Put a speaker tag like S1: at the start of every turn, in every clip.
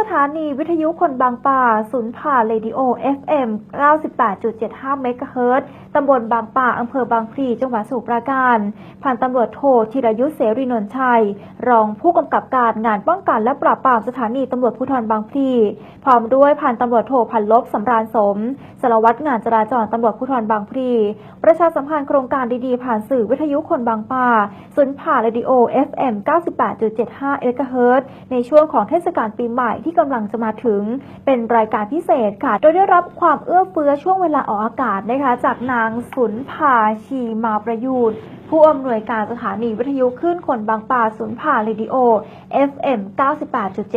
S1: สถานีวิทยุคนบางป่าศูนย์ผ่าเรดิโอ FM 98.75 เมกะเฮิรตซ์ตำบลบางป่า อำเภอบางพลี จังหวัดสมุพรปราการ พันตำรวจโทธีรยุทธเสรีนนท์ชัย รองผู้กำกับการงานป้องกันและปราบปรามสถานีตำรวจภูธรบางพลี พร้อมด้วยพันตำรวจโทพันลบสำราญสม สารวัตรงานจราจรตำรวจภูธรบางพลี ประชาสัมพันธ์โครงการดีๆ ผ่านสื่อวิทยุคนบางป่าศูนย์ผ่าเรดิโอ FM 98.75 เมกะเฮิรตในช่วงของเทศกาลปีใหม่ที่กำลังจะมาถึงเป็นรายการพิเศษค่ะ โดยได้รับความเอื้อเฟื้อช่วงเวลาออกอากาศนะคะ จากนางสุนภาชีมาประยูนผู้อำนวยการสถานีวิทยุขึ้นคนบางป่าสุนย์ผ่าเรดิโอ FM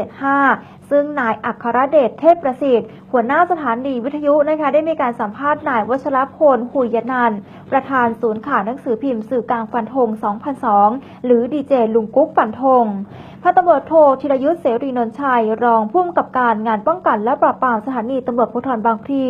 S1: 98.75 ซึ่งนายอัครเดชเทพประสิทธิ์ หัวหน้าสถานีวิทยุนะคะได้มีการสัมภาษณ์นายวัชรพลหุยนันท์ประธานศูนย์ข่าวหนังสือพิมพ์สื่อกลางฟันธง 2002 หรือดีเจลุงกุ๊กฟันธงพันตำรวจโทธีรยุทธเสรีนนท์ชัย รองผู้กำกับการงานป้องกันและปราบปรามสถานีตำรวจภูธรบางพลี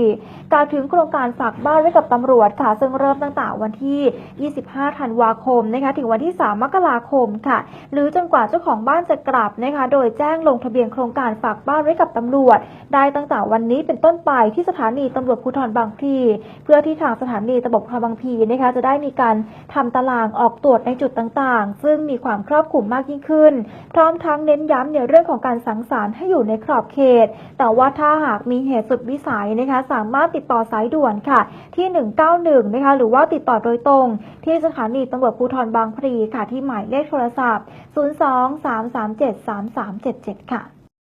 S1: กล่าวถึงโครงการฝากบ้านไว้กับตำรวจค่ะ ซึ่งเริ่มตั้งแต่วันที่ 25 ธันวาคมนะคะถึงวันที่ 3 มกราคมค่ะ หรือจนกว่าเจ้าของบ้านจะกลับนะคะโดยแจ้งลงทะเบียนโครงการฝากบ้านไว้กับตำรวจ ได้ตั้งแต่วันนี้เป็นต้นไปที่สถานีตำรวจภูธรบางพลีเพื่อที่ทางสถานีตำรวจภูธรบางพลีนะคะจะได้มีการทำตารางออกตรวจในจุดต่างๆ ซึ่งมีความครอบคลุมมากยิ่งขึ้น พร้อมทั้งเน้นย้ำในเรื่องของการสังสรรค์ให้อยู่ในขอบเขต แต่ว่าถ้าหากมีเหตุสุดวิสัยนะคะสามารถติดต่อสายด่วนค่ะ ที่ 191 นะคะหรือว่าติดต่อโดยตรง ที่สถานีตำรวจภูธรบางพลีค่ะที่หมายเลขโทรศัพท์ 02 337 3377 ค่ะ